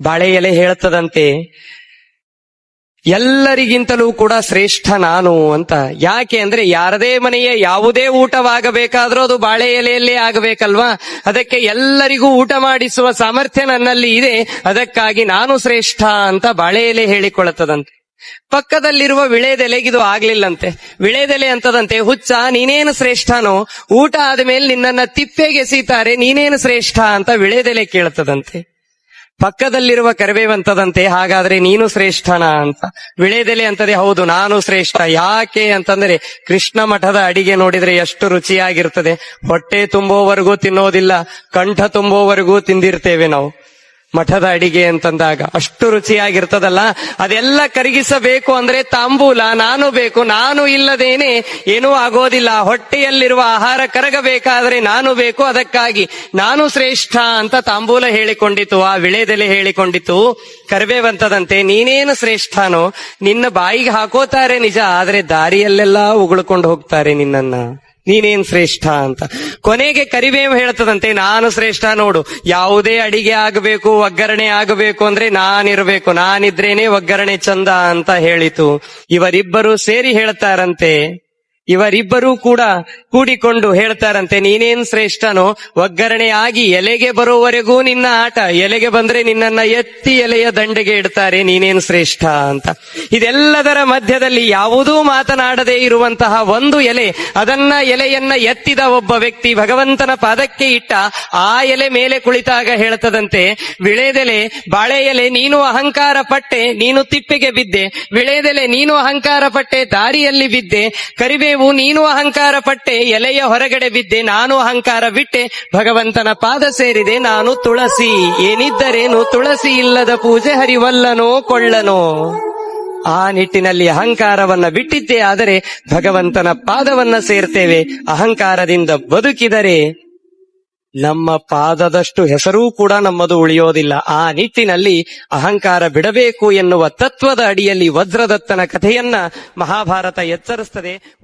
ಬಾಳೆ ಎಲೆ ಹೇಳ್ತದಂತೆ, ಎಲ್ಲರಿಗಿಂತಲೂ ಕೂಡ ಶ್ರೇಷ್ಠ ನಾನು ಅಂತ. ಯಾಕೆ ಅಂದ್ರೆ ಯಾರದೇ ಮನೆಯ ಯಾವುದೇ ಊಟವಾಗಬೇಕಾದ್ರೂ ಅದು ಬಾಳೆ ಎಲೆಯಲ್ಲೇ ಆಗಬೇಕಲ್ವಾ? ಅದಕ್ಕೆ ಎಲ್ಲರಿಗೂ ಊಟ ಮಾಡಿಸುವ ಸಾಮರ್ಥ್ಯ ನನ್ನಲ್ಲಿ ಇದೆ. ಅದಕ್ಕಾಗಿ ನಾನು ಶ್ರೇಷ್ಠ ಅಂತ ಬಾಳೆ ಎಲೆ ಹೇಳಿಕೊಳ್ಳುತ್ತದಂತೆ ಪಕ್ಕದಲ್ಲಿರುವ ವಿಳೆದೆಲೆಗಿದು ಆಗ್ಲಿಲ್ಲಂತೆ. ವಿಳೆದೆಲೆ ಅಂತದಂತೆ, ಹುಚ್ಚ, ನೀನೇನು ಶ್ರೇಷ್ಠನೋ, ಊಟ ಆದ್ಮೇಲೆ ನಿನ್ನನ್ನ ತಿಪ್ಪೆಗೆಸೀತಾರೆ ನೀನೇನು ಶ್ರೇಷ್ಠ ಅಂತ ವಿಳೆದೆಲೆ ಕೇಳ್ತದಂತೆ. ಪಕ್ಕದಲ್ಲಿರುವ ಕರಿಬೇವಂತದಂತೆ, ಹಾಗಾದ್ರೆ ನೀನು ಶ್ರೇಷ್ಠನ ಅಂತ. ವಿಳೆದೆಲೆ ಅಂತದೆ, ಹೌದು, ನಾನು ಶ್ರೇಷ್ಠ. ಯಾಕೆ ಅಂತಂದ್ರೆ, ಕೃಷ್ಣ ಮಠದ ಅಡಿಗೆ ನೋಡಿದ್ರೆ ಎಷ್ಟು ರುಚಿಯಾಗಿರ್ತದೆ. ಹೊಟ್ಟೆ ತುಂಬೋವರೆಗೂ ತಿನ್ನೋದಿಲ್ಲ, ಕಂಠ ತುಂಬೋವರೆಗೂ ತಿಂದಿರ್ತೇವೆ ನಾವು. ಮಠದ ಅಡಿಗೆ ಅಂತಂದಾಗ ಅಷ್ಟು ರುಚಿಯಾಗಿರ್ತದಲ್ಲ? ಅದೆಲ್ಲ ಕರಗಿಸಬೇಕು ಅಂದ್ರೆ ತಾಂಬೂಲ, ನಾನು ಬೇಕು, ನಾನು ಇಲ್ಲದೇನೆ ಏನೂ ಆಗೋದಿಲ್ಲ. ಹೊಟ್ಟೆಯಲ್ಲಿರುವ ಆಹಾರ ಕರಗಬೇಕಾದ್ರೆ ನಾನು ಬೇಕು, ಅದಕ್ಕಾಗಿ ನಾನು ಶ್ರೇಷ್ಠ ಅಂತ ತಾಂಬೂಲ ಹೇಳಿಕೊಂಡಿತು, ಆ ವಿಳೆದೆಲೆ ಹೇಳಿಕೊಂಡಿತು. ಕರಿಬೇವಂತದಂತೆ, ನೀನೇನು ಶ್ರೇಷ್ಠನೋ, ನಿನ್ನ ಬಾಯಿಗೆ ಹಾಕೋತಾರೆ ನಿಜ, ಆದ್ರೆ ದಾರಿಯಲ್ಲೆಲ್ಲ ಉಗುಳ್ಕೊಂಡು ಹೋಗ್ತಾರೆ ನಿನ್ನನ್ನ. ನೀನೇನ್ ಶ್ರೇಷ್ಠ ಅಂತ. ಕೊನೆಗೆ ಕರಿಬೇವು ಹೇಳ್ತದಂತೆ, ನಾನು ಶ್ರೇಷ್ಠ ನೋಡು. ಯಾವುದೇ ಅಡಿಗೆ ಆಗಬೇಕು, ಒಗ್ಗರಣೆ ಆಗಬೇಕು ಅಂದ್ರೆ ನಾನಿರ್ಬೇಕು. ನಾನಿದ್ರೇನೆ ಒಗ್ಗರಣೆ ಚಂದ ಅಂತ ಹೇಳಿತು. ಇವರಿಬ್ಬರು ಸೇರಿ ಹೇಳ್ತಾರಂತೆ ಇವರಿಬ್ಬರೂ ಕೂಡ ಕೂಡಿಕೊಂಡು ಹೇಳ್ತಾರಂತೆ, ನೀನೇನ್ ಶ್ರೇಷ್ಠನೋ ಒಗ್ಗರಣೆ ಆಗಿ ಎಲೆಗೆ ಬರೋವರೆಗೂ ನಿನ್ನ ಆಟ, ಎಲೆಗೆ ಬಂದ್ರೆ ನಿನ್ನನ್ನ ಎತ್ತಿ ಎಲೆಯ ದಂಡೆಗೆ ಇಡ್ತಾರೆ, ನೀನೇನ್ ಶ್ರೇಷ್ಠ ಅಂತ. ಇದೆಲ್ಲದರ ಮಧ್ಯದಲ್ಲಿ ಯಾವುದೂ ಮಾತನಾಡದೇ ಇರುವಂತಹ ಒಂದು ಎಲೆ, ಅದನ್ನ ಎಲೆಯನ್ನ ಎತ್ತಿದ ಒಬ್ಬ ವ್ಯಕ್ತಿ ಭಗವಂತನ ಪಾದಕ್ಕೆ ಇಟ್ಟ ಆ ಎಲೆ ಮೇಲೆ ಕುಳಿತಾಗ ಹೇಳ್ತದಂತೆ, ವಿಳೆದೆಲೆ ಬಾಳೆ ಎಲೆ ನೀನು ಅಹಂಕಾರ ಪಟ್ಟೆ, ನೀನು ತಿಪ್ಪೆಗೆ ಬಿದ್ದೆ, ವಿಳೆದೆಲೆ, ನೀನು ಅಹಂಕಾರ ಪಟ್ಟೆ, ದಾರಿಯಲ್ಲಿ ಬಿದ್ದೆ, ಕರಿಬೇವು ನೀನು ಅಹಂಕಾರ ಪಟ್ಟೆ, ಎಲೆಯ ಹೊರಗಡೆ ಬಿದ್ದೆ, ನಾನು ಅಹಂಕಾರ ಬಿಟ್ಟೆ, ಭಗವಂತನ ಪಾದ ಸೇರಿದೆ, ನಾನು ತುಳಸಿ. ಏನಿದ್ದರೇನು ತುಳಸಿ ಇಲ್ಲದ ಪೂಜೆ ಹರಿವಲ್ಲನೋ ಕೊಳ್ಳನೋ. ಆ ನಿಟ್ಟಿನಲ್ಲಿ ಅಹಂಕಾರವನ್ನ ಬಿಟ್ಟಿದ್ದೇ, ಆದರೆ ಭಗವಂತನ ಪಾದವನ್ನ ಸೇರ್ತೇವೆ. ಅಹಂಕಾರದಿಂದ ಬದುಕಿದರೆ ನಮ್ಮ ಪಾದದಷ್ಟು ಹೆಸರೂ ಕೂಡ ನಮ್ಮದು ಉಳಿಯೋದಿಲ್ಲ. ಆ ನಿಟ್ಟಿನಲ್ಲಿ ಅಹಂಕಾರ ಬಿಡಬೇಕು ಎನ್ನುವ ತತ್ವದ ಅಡಿಯಲ್ಲಿ ವಜ್ರದತ್ತನ ಕಥೆಯನ್ನ ಮಹಾಭಾರತ ಎಚ್ಚರಿಸ್ತದೆ.